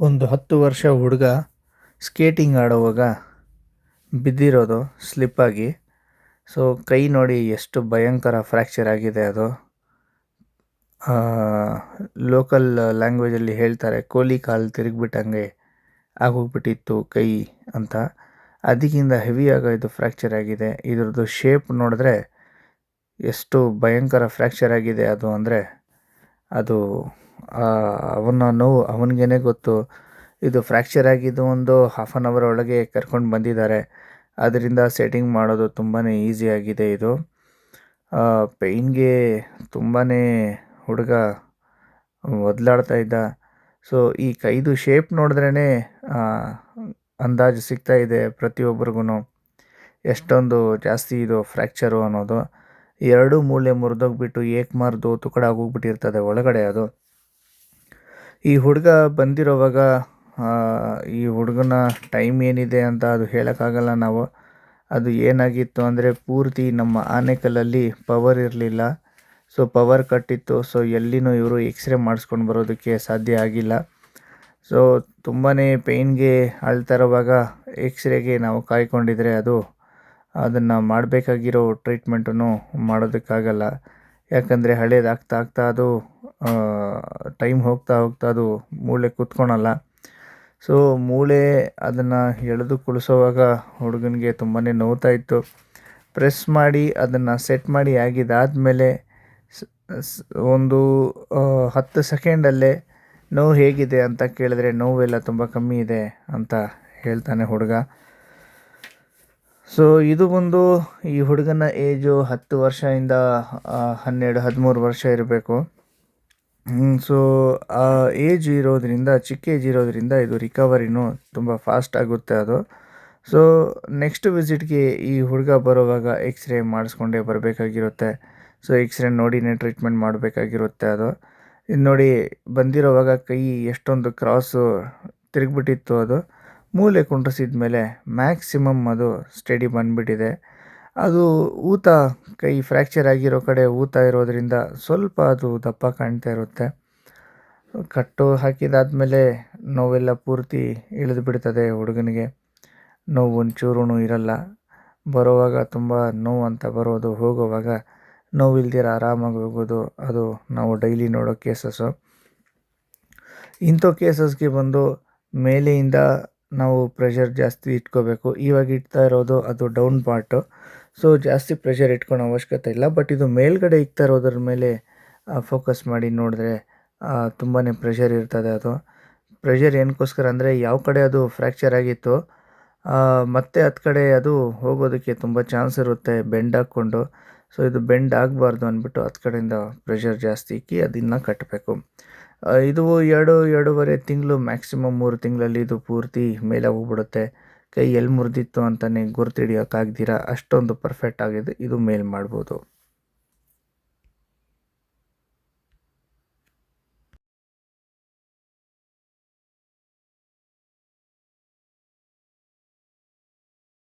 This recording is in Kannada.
ಒಂದು ಹತ್ತು ವರ್ಷ ಹುಡುಗ ಸ್ಕೇಟಿಂಗ್ ಆಡುವಾಗ ಬಿದ್ದಿರೋದು ಸ್ಲಿಪ್ಪಾಗಿ. ಸೊ, ಕೈ ನೋಡಿ ಎಷ್ಟು ಭಯಂಕರ ಫ್ರ್ಯಾಕ್ಚರ್ ಆಗಿದೆ ಅದು. ಲೋಕಲ್ ಲ್ಯಾಂಗ್ವೇಜಲ್ಲಿ ಹೇಳ್ತಾರೆ, ಕೋಲಿ ಕಾಲು ತಿರುಗಿಬಿಟ್ಟಂಗೆ ಆಗೋಗ್ಬಿಟ್ಟಿತ್ತು ಕೈ ಅಂತ. ಅದಕ್ಕಿಂತ ಹೆವಿ ಇದು ಫ್ರ್ಯಾಕ್ಚರ್ ಆಗಿದೆ. ಇದ್ರದ್ದು ಶೇಪ್ ನೋಡಿದ್ರೆ ಎಷ್ಟು ಭಯಂಕರ ಫ್ರ್ಯಾಕ್ಚರ್ ಆಗಿದೆ ಅದು ಅಂದರೆ ಅದು ಅವನ ನೋವು ಅವನಿಗೇನೆ ಗೊತ್ತು. ಇದು ಫ್ರ್ಯಾಕ್ಚರ್ ಆಗಿದ್ದು ಒಂದು ಹಾಫ್ ಆನ್ ಅವರ್ ಒಳಗೆ ಕರ್ಕೊಂಡು ಬಂದಿದ್ದಾರೆ. ಅದರಿಂದ ಸೆಟ್ಟಿಂಗ್ ಮಾಡೋದು ತುಂಬಾ ಈಸಿ ಆಗಿದೆ ಇದು. ಪೈನ್ಗೆ ತುಂಬಾ ಹುಡುಗ ಒದಲಾಡ್ತಾ ಇದ್ದ. ಸೊ ಈ ಕೈದು ಶೇಪ್ ನೋಡಿದ್ರೇ ಅಂದಾಜು ಸಿಗ್ತಾ ಇದೆ ಪ್ರತಿಯೊಬ್ಬರಿಗೂ ಎಷ್ಟೊಂದು ಜಾಸ್ತಿ ಇದು ಫ್ರ್ಯಾಕ್ಚರು ಅನ್ನೋದು. ಎರಡು ಮೂಳೆ ಮುರಿದೋಗ್ಬಿಟ್ಟು ಏಕ್ಮಾರ್ದು ತುಕಡ ಆಗೋಗ್ಬಿಟ್ಟಿರ್ತದೆ ಒಳಗಡೆ ಅದು. ಈ ಹುಡುಗ ಬಂದಿರೋವಾಗ ಈ ಹುಡುಗನ ಟೈಮ್ ಏನಿದೆ ಅಂತ ಅದು ಹೇಳೋಕ್ಕಾಗಲ್ಲ ನಾವು. ಅದು ಏನಾಗಿತ್ತು ಅಂದರೆ ಪೂರ್ತಿ ನಮ್ಮ ಆನೆಕಲ್ಲಲ್ಲಿ ಪವರ್ ಇರಲಿಲ್ಲ. ಸೊ ಪವರ್ ಕಟ್ಟಿತ್ತು. ಸೊ ಎಲ್ಲಿನೂ ಇವರು ಎಕ್ಸ್ರೇ ಮಾಡಿಸ್ಕೊಂಡು ಬರೋದಕ್ಕೆ ಸಾಧ್ಯ ಆಗಿಲ್ಲ. ಸೊ ತುಂಬಾ ಪೇಯ್ನ್ಗೆ ಅಳ್ತಾ ಇರುವಾಗ ಎಕ್ಸ್ರೇಗೆ ನಾವು ಕಾಯ್ಕೊಂಡಿದ್ರೆ ಅದು, ಅದನ್ನು ಮಾಡಬೇಕಾಗಿರೋ ಟ್ರೀಟ್ಮೆಂಟನ್ನು ಮಾಡೋದಕ್ಕಾಗಲ್ಲ. ಯಾಕಂದರೆ ಹಳೇದಾಗ್ತಾ ಆಗ್ತಾ ಅದು ಟೈಮ್ ಹೋಗ್ತಾ ಹೋಗ್ತಾ ಅದು ಮೂಳೆ ಕೂತ್ಕೊಳಲ್ಲ. ಸೊ ಮೂಳೆ ಅದನ್ನು ಎಳೆದು ಕುಳಿಸೋವಾಗ ಹುಡುಗನಿಗೆ ತುಂಬಾ ನೋವ್ತಾ ಇತ್ತು. ಪ್ರೆಸ್ ಮಾಡಿ ಅದನ್ನು ಸೆಟ್ ಮಾಡಿ ಆಗಿದ್ದಾದಮೇಲೆ ಒಂದು ಹತ್ತು ಸೆಕೆಂಡಲ್ಲೇ ನೋವು ಹೇಗಿದೆ ಅಂತ ಕೇಳಿದ್ರೆ ನೋವೆಲ್ಲ ತುಂಬ ಕಮ್ಮಿ ಇದೆ ಅಂತ ಹೇಳ್ತಾನೆ ಹುಡುಗ. ಸೊ ಇದು ಬಂದು ಈ ಹುಡುಗನ ಏಜು ಹತ್ತು ವರ್ಷದಿಂದ ಹನ್ನೆರಡು, ಹದಿಮೂರು ವರ್ಷ ಇರಬೇಕು. ಸೊ ಆ ಏಜ್ ಇರೋದರಿಂದ, ಚಿಕ್ಕ ಏಜ್ ಇರೋದರಿಂದ ಇದು ರಿಕವರಿನೂ ತುಂಬ ಫಾಸ್ಟ್ ಆಗುತ್ತೆ ಅದು. ಸೊ ನೆಕ್ಸ್ಟ್ ವಿಸಿಟ್ಗೆ ಈ ಹುಡುಗ ಬರೋವಾಗ ಎಕ್ಸ್ರೇ ಮಾಡಿಸ್ಕೊಂಡೇ ಬರಬೇಕಾಗಿರುತ್ತೆ. ಸೊ ಎಕ್ಸ್ರೇ ನೋಡಿನೇ ಟ್ರೀಟ್ಮೆಂಟ್ ಮಾಡಬೇಕಾಗಿರುತ್ತೆ ಅದು. ಇದು ನೋಡಿ ಬಂದಿರೋವಾಗ ಕೈ ಎಷ್ಟೊಂದು ಕ್ರಾಸು ತಿರುಗಿಬಿಟ್ಟಿತ್ತು ಅದು. ಮೂಲೆ ಕುಂಡ್ರಿಸಿದ ಮೇಲೆ ಮ್ಯಾಕ್ಸಿಮಮ್ ಅದು ಸ್ಟಡಿ ಬಂದುಬಿಟ್ಟಿದೆ. ಅದು ಊತ ಕೈ ಫ್ರ್ಯಾಕ್ಚರ್ ಆಗಿರೋ ಕಡೆ ಊತ ಇರೋದರಿಂದ ಸ್ವಲ್ಪ ಅದು ದಪ್ಪ ಕಾಣ್ತಾ ಇರುತ್ತೆ. ಕಟ್ಟು ಹಾಕಿದಾದ್ಮೇಲೆ ನೋವೆಲ್ಲ ಪೂರ್ತಿ ಇಳಿದು ಬಿಡ್ತದೆ ಹುಡುಗನಿಗೆ. ನೋವು ಒಂಚೂರು ಇರಲ್ಲ. ಬರೋವಾಗ ತುಂಬ ನೋವು ಅಂತ ಬರೋದು ಹೋಗುವಾಗ ನೋವಿಲ್ದಿರ ಆರಾಮಾಗಿ ಹೋಗೋದು, ಅದು ನಾವು ಡೈಲಿ ನೋಡೋ ಕೇಸಸ್ಸು ಇಂಥ ಕೇಸಸ್ಗೆ ಬಂದು ಮೇಲೆಯಿಂದ ನಾವು ಪ್ರೆಷರ್ ಜಾಸ್ತಿ ಇಟ್ಕೋಬೇಕು. ಇವಾಗ ಇಡ್ತಾ ಇರೋದು ಅದು ಡೌನ್ ಪಾರ್ಟು ಸೊ ಜಾಸ್ತಿ ಪ್ರೆಷರ್ ಇಟ್ಕೊಳೋ ಅವಶ್ಯಕತೆ ಇಲ್ಲ. ಬಟ್ ಇದು ಮೇಲ್ಗಡೆ ಇಕ್ತಾ ಇರೋದ್ರ ಮೇಲೆ ಫೋಕಸ್ ಮಾಡಿ ನೋಡಿದ್ರೆ ತುಂಬಾ ಪ್ರೆಷರ್ ಇರ್ತದೆ ಅದು. ಪ್ರೆಷರ್ ಏನಕ್ಕೋಸ್ಕರ ಅಂದರೆ, ಯಾವ ಕಡೆ ಅದು ಫ್ರ್ಯಾಕ್ಚರ್ ಆಗಿತ್ತು ಮತ್ತೆ ಹತ್ತು ಕಡೆ ಅದು ಹೋಗೋದಕ್ಕೆ ತುಂಬ ಚಾನ್ಸ್ ಇರುತ್ತೆ ಬೆಂಡ್ ಹಾಕ್ಕೊಂಡು. ಸೊ ಇದು ಬೆಂಡ್ ಆಗಬಾರ್ದು ಅಂದ್ಬಿಟ್ಟು ಹತ್ತು ಕಡೆಯಿಂದ ಪ್ರೆಷರ್ ಜಾಸ್ತಿ ಇಕ್ಕಿ ಅದನ್ನು ಕಟ್ಟಬೇಕು ಇದು ಎರಡು, ಎರಡೂವರೆ ತಿಂಗಳು ಮ್ಯಾಕ್ಸಿಮಮ್ ಮೂರು ತಿಂಗಳಲ್ಲಿ ಇದು ಪೂರ್ತಿ ಮೇಲೆ ಹೋಗ್ಬಿಡುತ್ತೆ. ಕೈ ಎಲ್ಲಿ ಮುರಿದಿತ್ತು ಅಂತಲೇ ಗುರ್ತು ಹಿಡಿಯೋಕ್ಕಾಗ್ದಿರ ಅಷ್ಟೊಂದು ಪರ್ಫೆಕ್ಟ್ ಆಗಿದೆ ಇದು ಮೇಲ್ ಮಾಡ್ಬೋದು.